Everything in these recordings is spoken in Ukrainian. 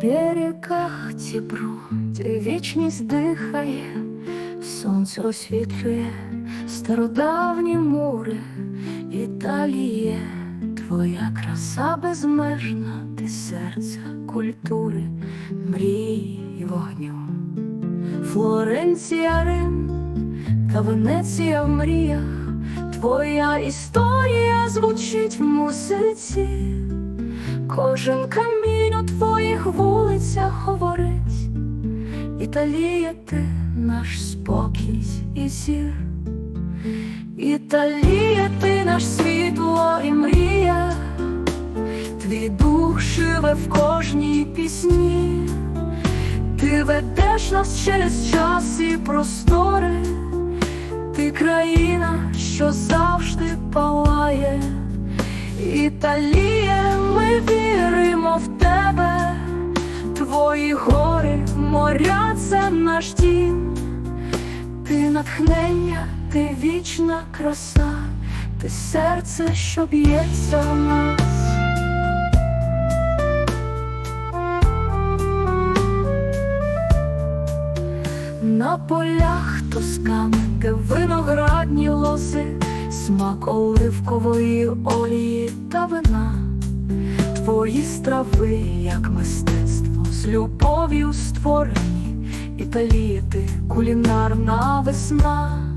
Дніпро, ти вічність дихає, сонце освітлює стародавні мури, Італіє, твоя краса безмежна, ти серця культури, мрії вогню. Флоренція, Рим та Венеція в мріях, твоя історія звучить в музиці. Кожен камінь твоїх вулицях говорить, Італія, ти наш спокій і зір, Італія, ти наш світло і мрія, твій дух живе в кожній пісні, ти ведеш нас через час і простори, ти країна, що завжди палає. Італія, ми віримо в тебе, твої гори, моря це наш дім, ти натхнення, ти вічна краса, ти серце, що б'ється в нас. На полях тосками, де виноградні лози, смак оливкової олії та вина, твої страви, як мистецтво, з любов'ю створені, Італії ти кулінарна весна,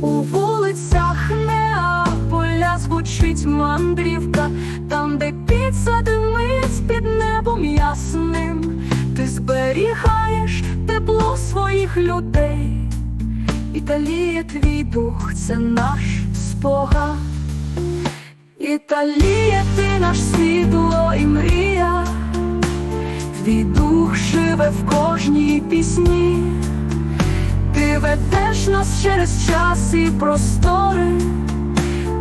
у вулицях Неаполя звучить мандрівка, там, де піца димить під небом ясним, ти зберігаєш тепло своїх людей. Італія, твій дух, це наш спогад. Італія, ти наш і мрія, твій дух живе в кожній пісні, ти ведеш нас через час і простори,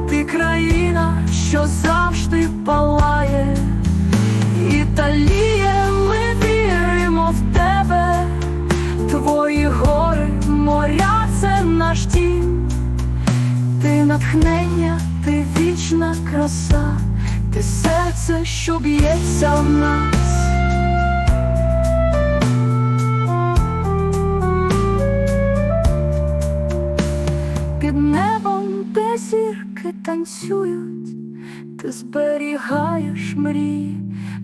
ти країна, що завжди палає. Італія, ми віримо в тебе, твої гори, моря це наш дім, ти натхнення, ти вічна краса, ти серце, що б'ється в нас. Танцюють, ти зберігаєш мрії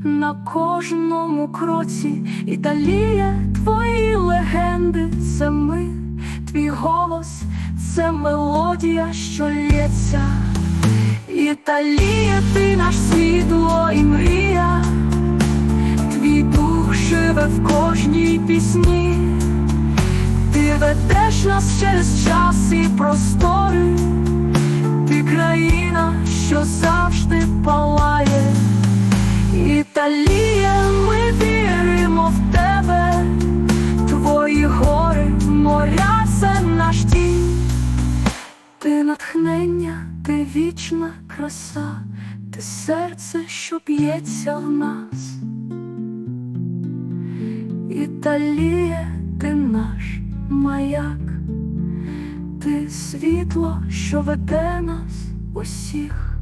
на кожному кроці, Італія, твої легенди, це ми, твій голос, це мелодія, що лється. Італія, ти наш світло і мрія, твій дух живе в кожній пісні. Ти ведеш нас через час і простори, країна, що завжди палає. Італія, ми віримо в тебе, твої гори, моря це наш дім, ти натхнення, ти вічна краса, ти серце, що б'ється в нас. Італія, ти наш маяк, світло, що веде нас усіх.